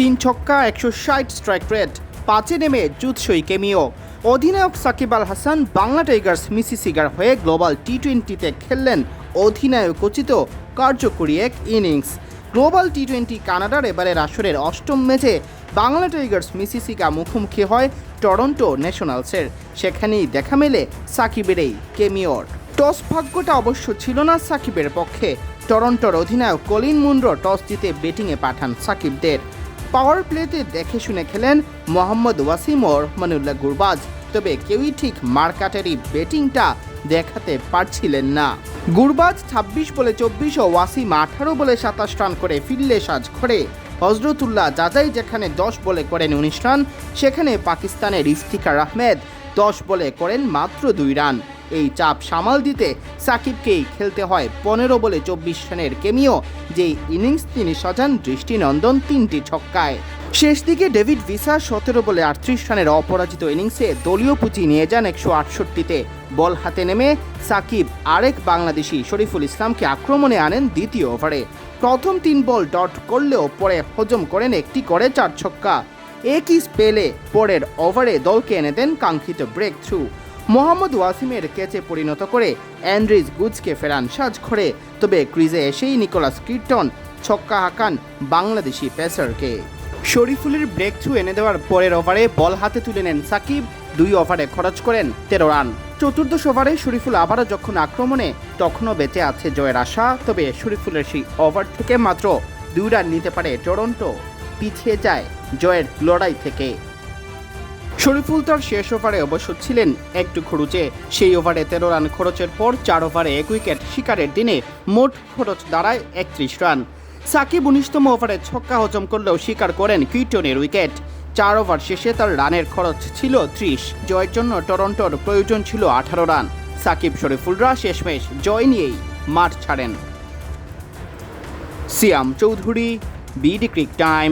তিন ছক্কা, একশো ষাট স্ট্রাইক রেট পাঁচে নেমে জুৎসই কেমিও। অধিনায়ক সাকিব আল হাসান বাংলা টাইগার্স মিসিসিগার হয়ে গ্লোবাল টি টোয়েন্টিতে খেললেন অধিনায়কোচিত কার্যকরী এক ইনিংস গ্লোবাল টি টোয়েন্টি কানাডার এবারের আসরের অষ্টম ম্যাচে বাংলা টাইগার্স মিসিসিগা মুখোমুখি হয় টরন্টো ন্যাশনালসের। সেখানেই দেখা মেলে সাকিবের এই কেমিওর। টস ভাগ্যটা অবশ্য ছিল না সাকিবের পক্ষে। টরন্টোর অধিনায়ক কলিন মুন্ড্রো টস জিতে ব্যাটিংয়ে পাঠান সাকিবদের। পাওয়ার প্লেতে দেখে শুনে খেলেন মোহাম্মদ ওয়াসিম ওর মানুল্লাহ গুরবাজ। তবে কেউই ঠিক মার্কাটারি ব্যাটিংটা দেখাতে পারছিলেন না। গুরবাজ ছাব্বিশ বলে চব্বিশ ও ওয়াসিম আঠারো বলে সাতাশ রান করে ফিরলে সাজ করে হজরতুল্লাহ যাজাই যেখানে দশ বলে করেন উনিশ রান, সেখানে পাকিস্তানের ইফতিকার আহমেদ দশ বলে করেন মাত্র দুই রান। এই চাপ সামাল দিতে সাকিবকেই খেলতে হয় পনেরো বলে চব্বিশ রানের কেমিও যে ইনিংস তিনি সাজান দৃষ্টিনন্দন তিনটি ছক্কায়। শেষ দিকে ডেভিড ভিসা সতেরো বলে আটত্রিশ রানের অপরাজিত ইনিংসে দলীয় পুঁজি নিয়ে যান একশো আটষট্টিতে। বল হাতে নেমে সাকিব আরেক বাংলাদেশি শরীফুল ইসলামকে আক্রমণে আনেন দ্বিতীয় ওভারে। প্রথম তিন বল ডট করলেও পরে হজম করেন একটি করে চার ছক্কা। একই স্পেলে পরের ওভারে দলকে এনে দেন কাঙ্ক্ষিত ব্রেক থ্রু মোহাম্মদ ওয়াসিমের ক্যাচে পরিণত করে অ্যান্ড্রিজ গুজকে ফেরান সাজ সাজঘরে তবে ক্রিজে এসেই নিকোলাস কির্টন ছক্কা হাঁকান বাংলাদেশি পেসারকে। শরীফুলের ব্রেক থ্রু এনে দেওয়ার পরের ওভারে বল হাতে তুলে নেন সাকিব। দুই ওভারে খরচ করেন তেরো রান। চতুর্দশ ওভারে শরীফুল আবারও যখন আক্রমণে, তখনও বেঁচে আছে জয়ের আশা। তবে শরীফুলের সেই ওভার থেকে মাত্র দুই রান নিতে পারে টরন্টো। পিছিয়ে যায় জয়ের লড়াই থেকে। শরীফুল তার শেষ ওভারে অবশ্য ছিলেন একটু খরচে। সেই ওভারে তেরো রান খরচের পর চার ওভারে এক উইকেট শিকারের দিনে মোট খরচ দাঁড়ায় একত্রিশ রান। সাকিব উনিশতম ওভারে ছক্কা হজম করলেও স্বীকার করেন কিউটনের উইকেট। চার ওভার শেষে তার রানের খরচ ছিল ত্রিশ। জয়ের জন্য টরন্টোর প্রয়োজন ছিল আঠারো রান। সাকিব শরীফুলরা শেষমেশ জয় নিয়েই মাঠ ছাড়েন। Siyam Chowdhury, BD cric time.